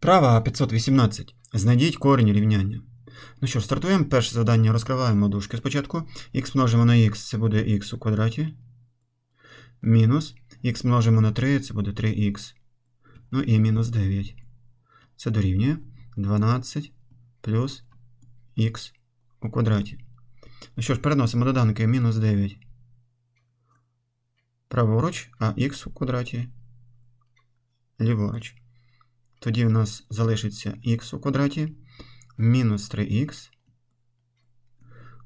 Права 518. Знайдіть корінь рівняння. Ну що стартуємо. Перше завдання розкриваємо дужки спочатку. х множимо на х, це буде х у квадраті. Мінус. х множимо на 3, це буде 3х. Ну і мінус 9. Це дорівнює 12 плюс х у квадраті. Ну що ж, переносимо доданки мінус 9. Праворуч, а х у квадраті ліворуч. Тоді у нас залишиться х у квадраті мінус 3х.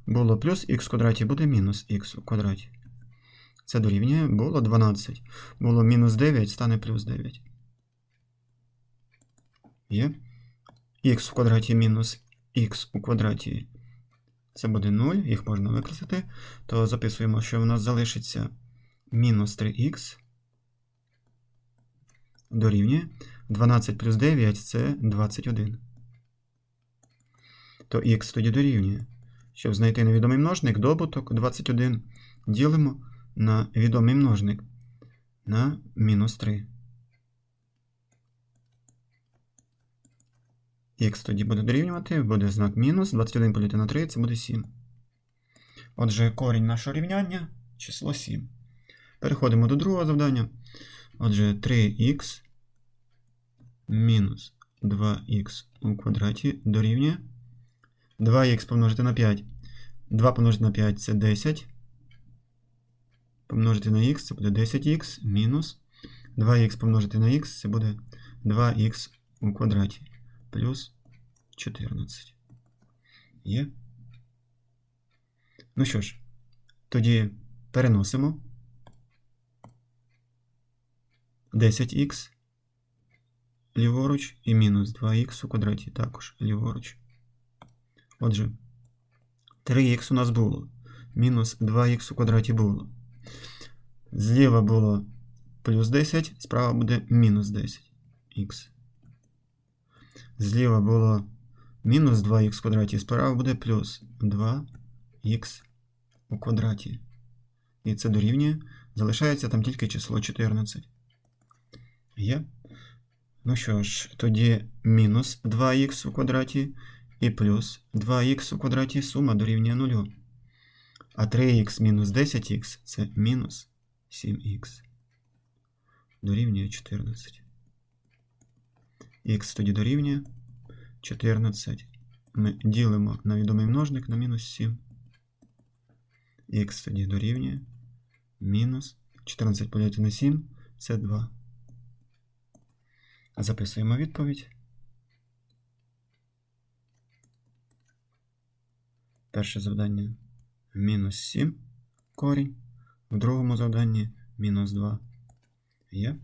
Було плюс х в квадраті, буде мінус х у квадраті. Це дорівнює було 12. Було мінус 9, стане плюс 9. Є. х в квадраті мінус х у квадраті. Це буде 0, їх можна використати. То записуємо, що у нас залишиться мінус 3х дорівнює 12 плюс 9 це 21. То х тоді дорівнює. Щоб знайти невідомий множник, добуток 21 ділимо на відомий множник на мінус 3. Х тоді буде дорівнювати, буде знак мінус, 21 поділити на 3, це буде 7. Отже, корінь нашого рівняння число 7. Переходимо до другого завдання. Отже, 3х мінус 2х у квадраті дорівнює 2х помножити на 5. 2 помножити на 5 це 10. Помножити на х це буде 10х мінус 2х помножити на х це буде 2х у квадраті плюс 14. Є. Ну що ж, тоді переносимо 10х ліворуч і мінус 2х у квадраті також ліворуч. Отже, 3х у нас було. Мінус 2х у квадраті було. Зліва було плюс 10, справа буде мінус 10х. Зліва було мінус 2х в квадраті, справа буде плюс 2х у квадраті. І це дорівнює. Залишається там тільки число 14. Є. Ну що ж, тоді мінус 2х у квадраті і плюс 2х у квадраті сума дорівнює 0. А 3х мінус 10х це мінус 7х. Дорівнює 14. Х тоді дорівнює 14. Ми ділимо на відомий множник на мінус 7. Х тоді дорівнює мінус 14 поділити на 7 це 2. Записуємо відповідь. Перше завдання мінус 7 корінь. В другому завданні мінус 2 є.